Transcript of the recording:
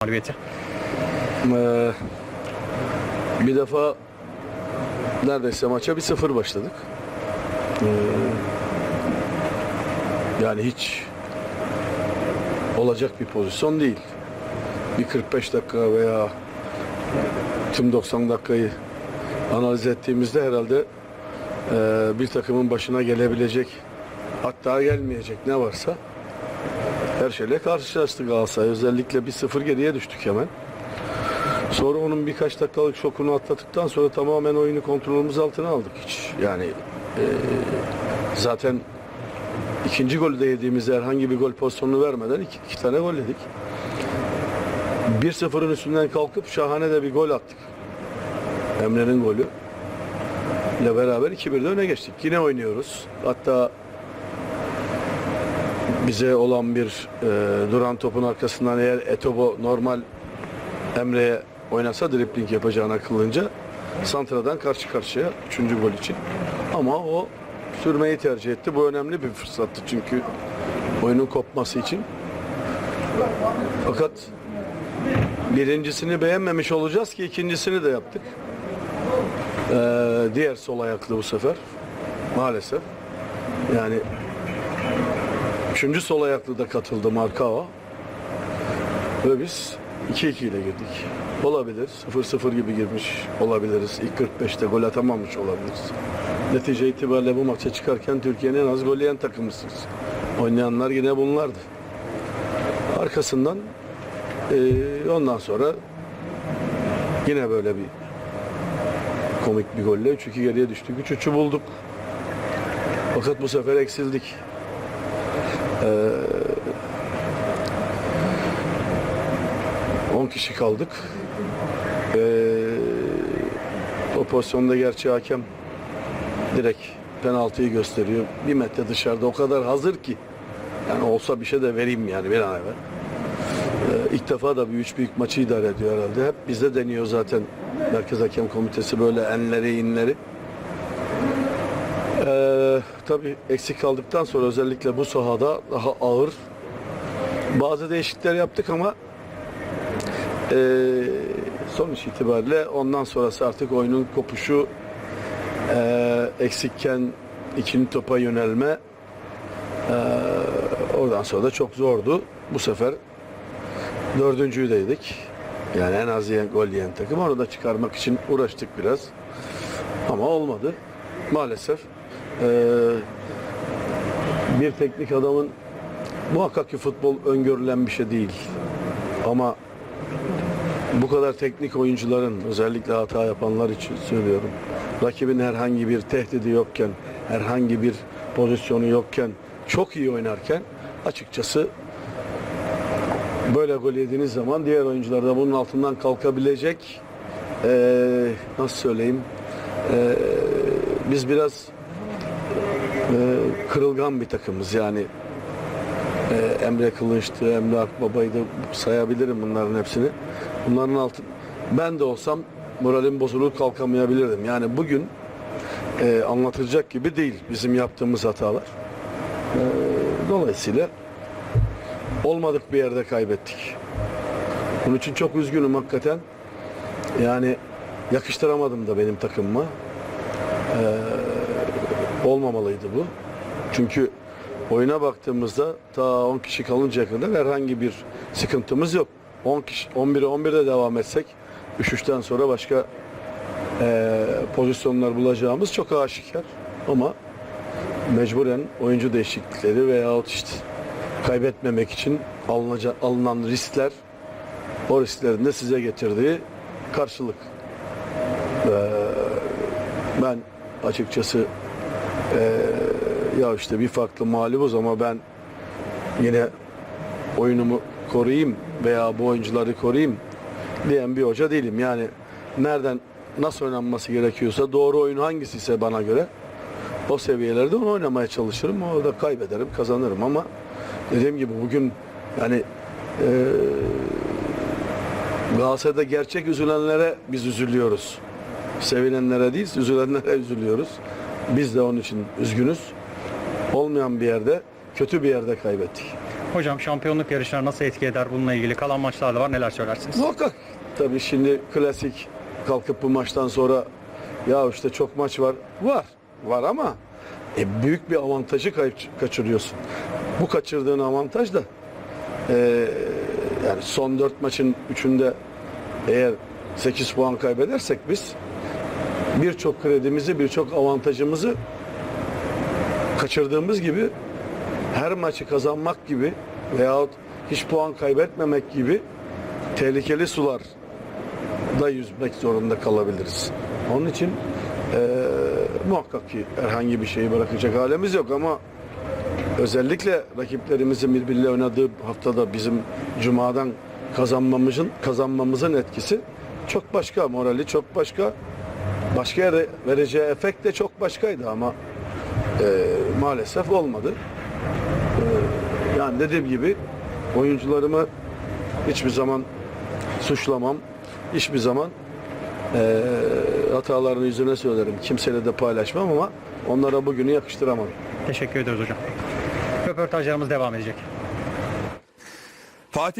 mağlubiyeti? Ee, bir defa neredeyse maça bir sıfır başladık. Ee, yani hiç olacak bir pozisyon değil. Bir 45 dakika veya tüm 90 dakikayı analiz ettiğimizde herhalde e, bir takımın başına gelebilecek hatta gelmeyecek ne varsa her şeyle karşılaştık Galatasaray. Özellikle bir sıfır geriye düştük hemen. Sonra onun birkaç dakikalık şokunu atlattıktan sonra tamamen oyunu kontrolümüz altına aldık hiç. Yani e, zaten ikinci golü de yediğimizde herhangi bir gol pozisyonunu vermeden iki, iki tane gol yedik. 1-0'ın üstünden kalkıp şahane de bir gol attık. Emre'nin golü. ile beraber 2-1'de öne geçtik. Yine oynuyoruz. Hatta bize olan bir e, duran topun arkasından eğer Etobo normal Emre'ye oynasa dripling yapacağını akıllınca Santra'dan karşı karşıya 3. gol için. Ama o sürmeyi tercih etti. Bu önemli bir fırsattı çünkü oyunun kopması için. Fakat birincisini beğenmemiş olacağız ki ikincisini de yaptık. Ee, diğer sol ayaklı bu sefer. Maalesef. Yani üçüncü sol ayaklı da katıldı Markao. Ve biz 2-2 ile girdik. Olabilir. 0-0 gibi girmiş olabiliriz. İlk 45'te gol atamamış olabiliriz. Netice itibariyle bu maça çıkarken Türkiye'nin en az gol yiyen takımısınız. Oynayanlar yine bunlardı. Arkasından eee, ondan sonra yine böyle bir komik bir golle 3-2 geriye düştük. 3-3'ü bulduk. Fakat bu sefer eksildik. 10 kişi kaldık. Ee, o pozisyonda gerçi hakem direkt penaltıyı gösteriyor. Bir metre dışarıda o kadar hazır ki. Yani olsa bir şey de vereyim yani bir an evvel. Ee, ilk defa da bir üç büyük maçı idare ediyor herhalde. Hep bizde deniyor zaten Merkez Hakem Komitesi böyle enleri inleri. Ee, tabii eksik kaldıktan sonra özellikle bu sahada daha ağır bazı değişiklikler yaptık ama ee, sonuç itibariyle ondan sonrası artık oyunun kopuşu ee, eksikken ikinci topa yönelme ee, oradan sonra da çok zordu. Bu sefer dördüncüyü deydik. Yani en az yiyen, gol yiyen takım. Onu da çıkarmak için uğraştık biraz. Ama olmadı. Maalesef ee, bir teknik adamın muhakkak ki futbol öngörülen bir şey değil. Ama bu kadar teknik oyuncuların özellikle hata yapanlar için söylüyorum. Rakibin herhangi bir tehdidi yokken, herhangi bir pozisyonu yokken, çok iyi oynarken açıkçası böyle gol yediğiniz zaman diğer oyuncular da bunun altından kalkabilecek eee, nasıl söyleyeyim eee, biz biraz kırılgan bir takımız yani ee, Emre Kılıç'tı, Emre Akbaba'ydı sayabilirim bunların hepsini. Bunların altı ben de olsam moralim bozulup kalkamayabilirdim. Yani bugün e, anlatılacak gibi değil bizim yaptığımız hatalar. Ee, dolayısıyla olmadık bir yerde kaybettik. Bunun için çok üzgünüm hakikaten. Yani yakıştıramadım da benim takımıma. Ee, olmamalıydı bu. Çünkü oyuna baktığımızda ta 10 kişi kalıncaya kadar herhangi bir sıkıntımız yok. 10 kişi 11'e 11'de devam etsek 3-3'ten sonra başka eee, pozisyonlar bulacağımız çok aşikar. Ama mecburen oyuncu değişiklikleri veyahut işte kaybetmemek için alınacak, alınan riskler o risklerin de size getirdiği karşılık. Eee, ben açıkçası ya işte bir farklı mağlubuz ama ben yine oyunumu koruyayım veya bu oyuncuları koruyayım diyen bir hoca değilim. Yani nereden nasıl oynanması gerekiyorsa doğru oyun hangisi ise bana göre o seviyelerde onu oynamaya çalışırım. Orada kaybederim, kazanırım ama dediğim gibi bugün yani eee Galatasaray'da gerçek üzülenlere biz üzülüyoruz. Sevinenlere değil, üzülenlere üzülüyoruz. Biz de onun için üzgünüz. Olmayan bir yerde, kötü bir yerde kaybettik. Hocam şampiyonluk yarışları nasıl etki eder bununla ilgili kalan maçlar da var neler söylersiniz? Muhakkak. Tabii şimdi klasik kalkıp bu maçtan sonra ya işte çok maç var. Var. Var ama e, büyük bir avantajı kayıp kaçırıyorsun. Bu kaçırdığın avantaj da e, yani son 4 maçın 3'ünde eğer 8 puan kaybedersek biz birçok kredimizi, birçok avantajımızı kaçırdığımız gibi her maçı kazanmak gibi veyahut hiç puan kaybetmemek gibi tehlikeli sular da yüzmek zorunda kalabiliriz. Onun için eee, muhakkak ki herhangi bir şeyi bırakacak halimiz yok ama özellikle rakiplerimizin birbiriyle oynadığı haftada bizim Cuma'dan kazanmamızın kazanmamızın etkisi çok başka, morali çok başka. Başka yere vereceği efekt de çok başkaydı ama eee, maalesef olmadı. Eee, yani dediğim gibi oyuncularımı hiçbir zaman suçlamam. Hiçbir zaman eee hatalarını yüzüne söylerim. Kimseyle de paylaşmam ama onlara bugünü yakıştıramadım. Teşekkür ediyoruz hocam. Röportajlarımız devam edecek. Fatih